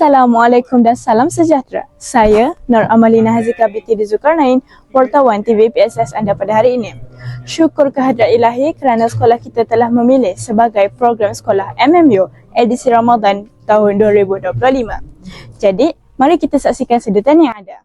Assalamualaikum dan salam sejahtera. Saya Nur Amalina Hazika binti Zulkarnain, wartawan TV PSS anda pada hari ini. Syukur kehadrat ilahi kerana sekolah kita telah memilih sebagai program sekolah MMU edisi Ramadan tahun 2025. Jadi, mari kita saksikan sedetan yang ada.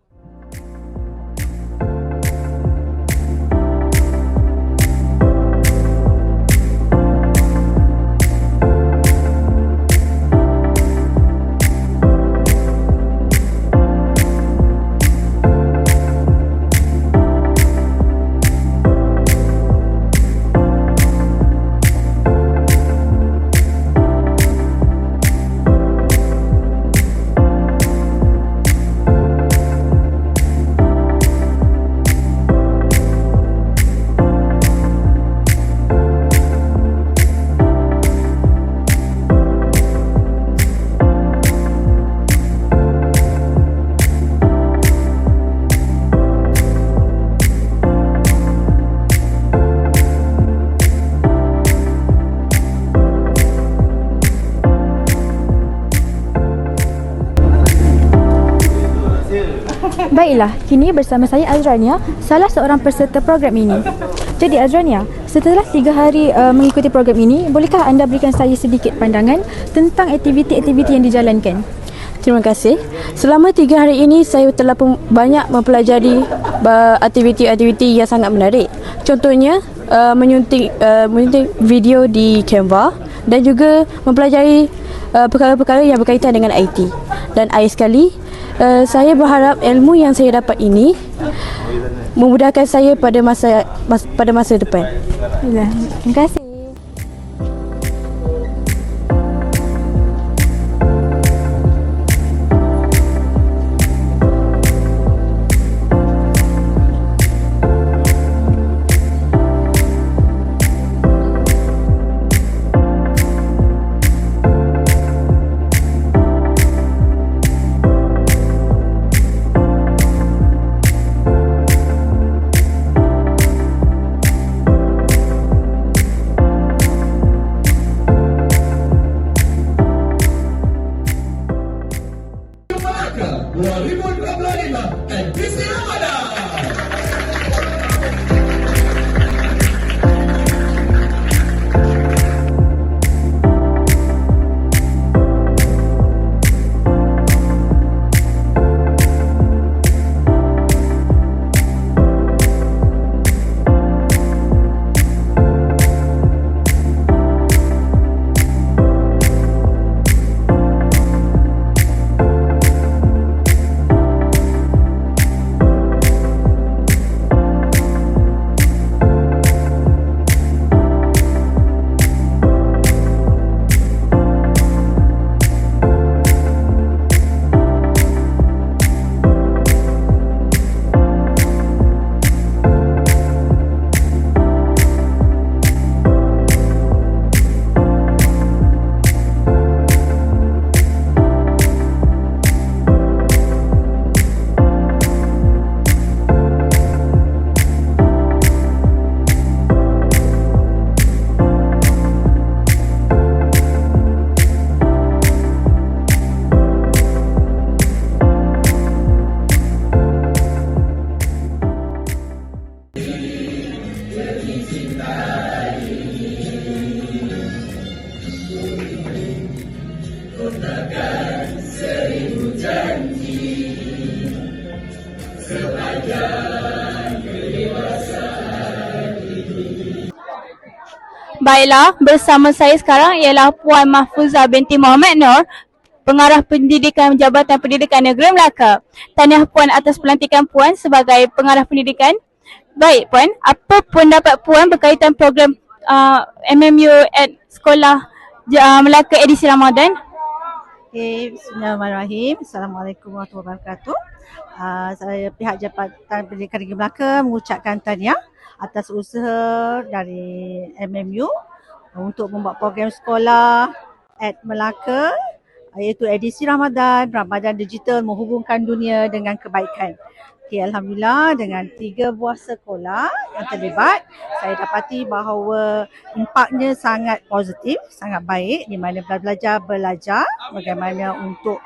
Baiklah, kini bersama saya Azrania, salah seorang peserta program ini. Jadi Azrania, setelah tiga hari uh, mengikuti program ini, bolehkah anda berikan saya sedikit pandangan tentang aktiviti-aktiviti yang dijalankan? Terima kasih. Selama tiga hari ini saya telah pem- banyak mempelajari uh, aktiviti-aktiviti yang sangat menarik. Contohnya uh, menyunting uh, menyunting video di Canva dan juga mempelajari uh, perkara-perkara yang berkaitan dengan IT. Dan akhir sekali, uh, saya berharap ilmu yang saya dapat ini memudahkan saya pada masa mas, pada masa depan. Terima kasih. Baiklah, bersama saya sekarang ialah Puan Mahfuzah binti Muhammad Nur, Pengarah Pendidikan Jabatan Pendidikan Negeri Melaka. Tahniah Puan atas pelantikan Puan sebagai Pengarah Pendidikan. Baik Puan, apa pendapat Puan berkaitan program uh, MMU at Sekolah uh, Melaka edisi Ramadan? Okay, Bismillahirrahmanirrahim. Assalamualaikum warahmatullahi wabarakatuh. Uh, saya pihak Jabatan Pendidikan Negeri Melaka mengucapkan tahniah atas usaha dari MMU untuk membuat program sekolah at Melaka iaitu edisi Ramadan, Ramadan Digital menghubungkan dunia dengan kebaikan. Okay, Alhamdulillah dengan tiga buah sekolah yang terlibat, saya dapati bahawa impaknya sangat positif, sangat baik di mana belajar belajar bagaimana untuk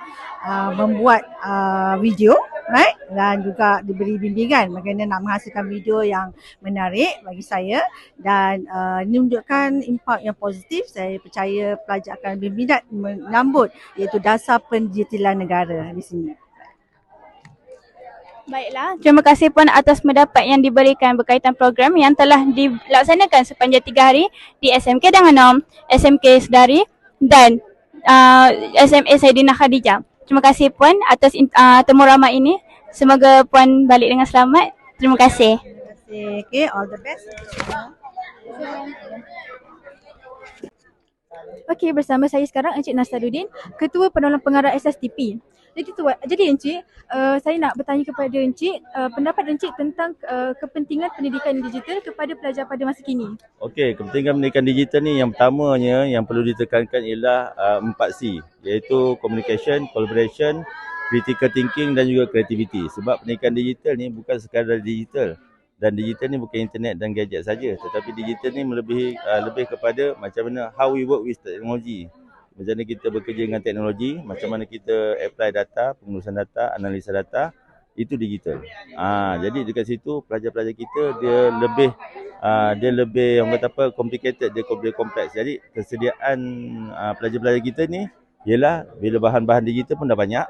uh, membuat uh, video right dan juga diberi bimbingan bagaimana nak menghasilkan video yang menarik bagi saya dan uh, ini menunjukkan impak yang positif saya percaya pelajar akan lebih minat menyambut iaitu dasar pendigitalan negara di sini. Baiklah, terima kasih Puan atas pendapat yang diberikan berkaitan program yang telah dilaksanakan sepanjang tiga hari di SMK Danganong, SMK Sedari dan uh, SMA Saidina Khadijah. Terima kasih Puan atas uh, temu ramah ini. Semoga Puan balik dengan selamat. Terima kasih. Terima kasih. Okay, all the best. Okey, bersama saya sekarang Encik Nasaruddin, Ketua Penolong Pengarah SSTP. Jadi tu, jadi Encik, uh, saya nak bertanya kepada Encik, uh, pendapat Encik tentang uh, kepentingan pendidikan digital kepada pelajar pada masa kini. Okey, kepentingan pendidikan digital ni yang pertamanya yang perlu ditekankan ialah uh, 4C iaitu communication, collaboration, critical thinking dan juga creativity. Sebab pendidikan digital ni bukan sekadar digital dan digital ni bukan internet dan gadget saja tetapi digital ni melebihi uh, lebih kepada macam mana how we work with technology. Macam mana kita bekerja dengan teknologi, macam mana kita apply data, pengurusan data, analisa data, itu digital. Ah, jadi dekat situ pelajar-pelajar kita dia lebih uh, dia lebih orang kata apa complicated, dia lebih kompleks. Jadi kesediaan uh, pelajar-pelajar kita ni ialah bila bahan-bahan digital pun dah banyak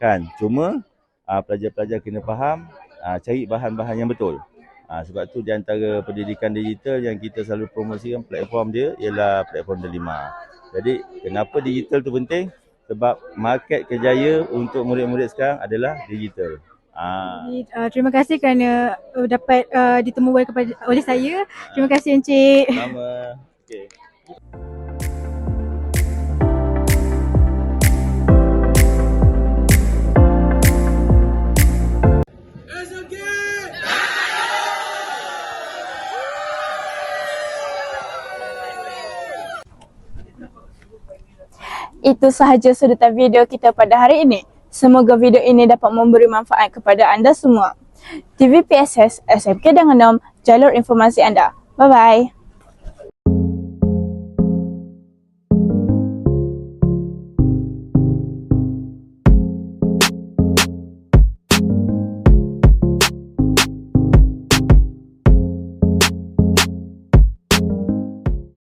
kan. Cuma uh, pelajar-pelajar kena faham uh, cari bahan-bahan yang betul. Uh, sebab tu di antara pendidikan digital yang kita selalu promosikan platform dia ialah platform Delima. Jadi kenapa digital tu penting? Sebab market kejaya untuk murid-murid sekarang adalah digital. Ah. Jadi, uh, terima kasih kerana uh, dapat uh, ditemui kepada oleh saya. Terima kasih Encik. Sama. Okey. Itu sahaja sudutan video kita pada hari ini. Semoga video ini dapat memberi manfaat kepada anda semua. TV PSS SMK Danganong, jalur informasi anda. Bye-bye.